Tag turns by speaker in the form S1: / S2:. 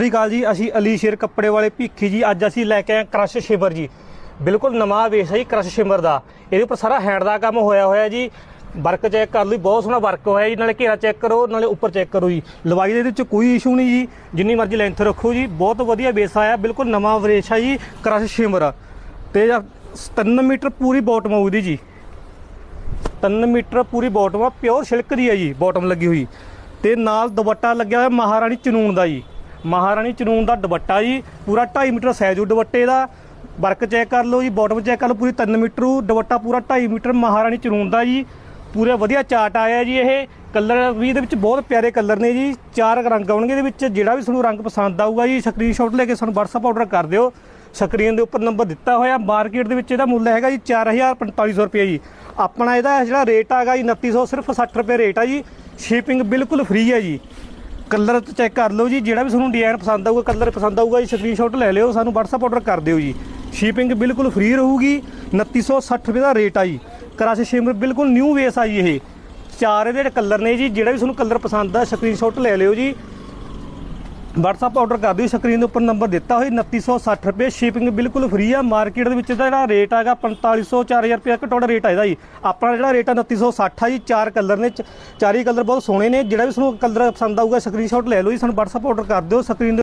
S1: ਸਤਿ ਸ਼੍ਰੀ ਅਕਾਲ ਜੀ, ਅਸੀਂ ਅਲੀ ਸ਼ੇਰ ਕੱਪੜੇ ਵਾਲੇ ਭੀਖੀ ਜੀ, ਅੱਜ ਅਸੀਂ ਲੈ ਕੇ ਆਏ ਕ੍ਰਸ਼ ਸ਼ਿਮਰ ਜੀ। ਬਿਲਕੁਲ ਨਵਾਂ ਵੇਸ ਹੈ ਜੀ ਕ੍ਰਸ਼ ਸ਼ਿਮਰ ਦਾ। ਇਹਦੇ ਉੱਪਰ ਸਾਰਾ ਹੈਂਡ ਦਾ ਕੰਮ ਹੋਇਆ ਹੋਇਆ ਜੀ। ਵਰਕ ਚੈੱਕ ਕਰ ਲਈ, ਬਹੁਤ ਸੋਹਣਾ ਵਰਕ ਹੋਇਆ ਜੀ। ਨਾਲੇ ਘੇਰਾ ਚੈੱਕ ਕਰੋ, ਨਾਲੇ ਉੱਪਰ ਚੈੱਕ ਕਰੋ ਜੀ। ਲਵਾਈ ਦੇ ਇਹਦੇ ਵਿੱਚ ਕੋਈ ਇਸ਼ੂ ਨਹੀਂ ਜੀ। ਜਿੰਨੀ ਮਰਜ਼ੀ ਲੈਂਥ ਰੱਖੋ ਜੀ। ਬਹੁਤ ਵਧੀਆ ਬੇਸ ਆਇਆ, ਬਿਲਕੁਲ ਨਵਾਂ ਵਰੇਸ਼ ਆ ਜੀ ਕ੍ਰਸ਼ ਸ਼ਿਮਰ ਤੇ 3 ਮੀਟਰ ਪੂਰੀ ਬਾਟਮ ਆਉਦੀ ਜੀ। 3 ਮੀਟਰ ਪੂਰੀ ਬਾਟਮ ਆ ਪਿਓਰ ਸਿਲਕ ਦੀ ਹੈ ਜੀ ਬਾਟਮ ਲੱਗੀ ਹੋਈ। ਤੇ ਨਾਲ ਦੁਪੱਟਾ ਲੱਗਿਆ ਹੋਇਆ ਮਹਾਰਾਣੀ ਚਨੂਨ ਦਾ ਜੀ। ਮਹਾਰਾਣੀ ਚਨੂਨ ਦਾ ਦੁਪੱਟਾ ਜੀ, ਪੂਰਾ 2.5 ਮੀਟਰ ਸਾਈਜ਼ ਉਹ ਦੁਪੱਟੇ ਦਾ। ਵਰਕ ਚੈੱਕ ਕਰ ਲਓ ਜੀ ਬਾਟਮ ਚੈੱਕ ਕਰ ਲਓ, ਪੂਰੀ 3 ਮੀਟਰ ਉਹ ਦੁਪੱਟਾ ਪੂਰਾ 2.5 ਮੀਟਰ ਮਹਾਰਾਣੀ ਚਨੂਨ ਦਾ ਜੀ। ਪੂਰੇ ਵਧੀਆ ਚਾਰਟ ਆਇਆ ਜੀ ਇਹ। ਕਲਰ ਵੀ ਇਹਦੇ ਵਿੱਚ ਬਹੁਤ ਪਿਆਰੇ ਕਲਰ ਨੇ ਜੀ। ਚਾਰ ਰੰਗ ਆਉਣਗੇ ਇਹਦੇ ਵਿੱਚ, ਜਿਹੜਾ ਵੀ ਤੁਹਾਨੂੰ ਰੰਗ ਪਸੰਦ ਆਊਗਾ ਜੀ ਸਕਰੀਨਸ਼ਾਟ ਲੈ ਕੇ ਸਾਨੂੰ WhatsApp ਆਰਡਰ ਕਰ ਦਿਓ। ਸਕਰੀਨ ਦੇ ਉੱਪਰ ਨੰਬਰ ਦਿੱਤਾ ਹੋਇਆ ਮਾਰਕੀਟ ਦੇ ਵਿੱਚ ਇਹਦਾ ਮੁੱਲ ਹੈਗਾ ਜੀ 4450 ਰੁਪਏ ਜੀ। ਆਪਣਾ ਇਹਦਾ ਜਿਹੜਾ ਰੇਟ ਹੈਗਾ ਜੀ 2900 ਸਿਰਫ 60 ਰੁਪਏ ਰੇਟ ਆ ਜੀ। ਸ਼ਿਪਿੰਗ ਬਿਲਕੁਲ ਫ੍ਰੀ ਹੈ ਜੀ। ਕਲਰ ਚੈੱਕ ਕਰ ਲਓ ਜੀ, ਜਿਹੜਾ ਵੀ ਤੁਹਾਨੂੰ ਡਿਜ਼ਾਈਨ ਪਸੰਦ ਆਊਗਾ, ਕਲਰ ਪਸੰਦ ਆਊਗਾ ਜੀ ਸਕਰੀਨਸ਼ਾਟ ਲੈ ਲਿਓ, ਸਾਨੂੰ WhatsApp ਆਰਡਰ ਕਰ ਦਿਓ ਜੀ। ਸ਼ਿਪਿੰਗ ਬਿਲਕੁਲ ਫ੍ਰੀ ਰਹੂਗੀ 2960 ਰੁਪਏ ਦਾ ਰੇਟ ਆ ਜੀ। ਕਰਾਸ਼ ਸ਼ਿਮਰ ਬਿਲਕੁਲ ਨਿਊ ਵੇਸ ਆ ਜੀ ਇਹ। ਚਾਰ ਇਹਦੇ ਜਿਹੜੇ ਕਲਰ ਨੇ ਜੀ, ਜਿਹੜਾ ਵੀ ਤੁਹਾਨੂੰ ਕਲਰ ਪਸੰਦ ਆ ਸਕਰੀਨਸ਼ਾਟ ਲੈ ਲਿਓ ਜੀ। WhatsApp ਆਰਡਰ ਕਰ ਦਿਓ। ਸਕਰੀਨ ਦੇ ਉੱਪਰ ਨੰਬਰ ਦਿੱਤਾ ਹੋਇਆ 2960 ਰੁਪਏ। ਸ਼ਿਪਿੰਗ ਬਿਲਕੁਲ ਫ੍ਰੀ ਆ। ਮਾਰਕੀਟ ਦੇ ਵਿੱਚ ਇਹਦਾ ਜਿਹੜਾ ਰੇਟ ਹੈਗਾ 4500 4000 ਰੁਪਏ ਘਟੋੜਾ ਰੇਟ ਆ ਇਹਦਾ ਜੀ। ਆਪਣਾ ਜਿਹੜਾ ਰੇਟ ਆ 2960 ਆ ਜੀ। ਚਾਰ ਕਲਰ ਨੇ ਚ- ਚਾਰੇ ਕਲਰ ਬਹੁਤ ਸੋਹਣੇ ਨੇ। ਜਿਹੜਾ ਵੀ ਤੁਹਾਨੂੰ ਕਲਰ ਪਸੰਦ ਆਊਗਾ ਸਕਰੀਨਸ਼ਾਟ ਲੈ ਲਓ ਜੀ। ਸਾਨੂੰ WhatsApp ਆਰਡਰ ਕਰ ਦਿਓ। ਸਕਰੀਨ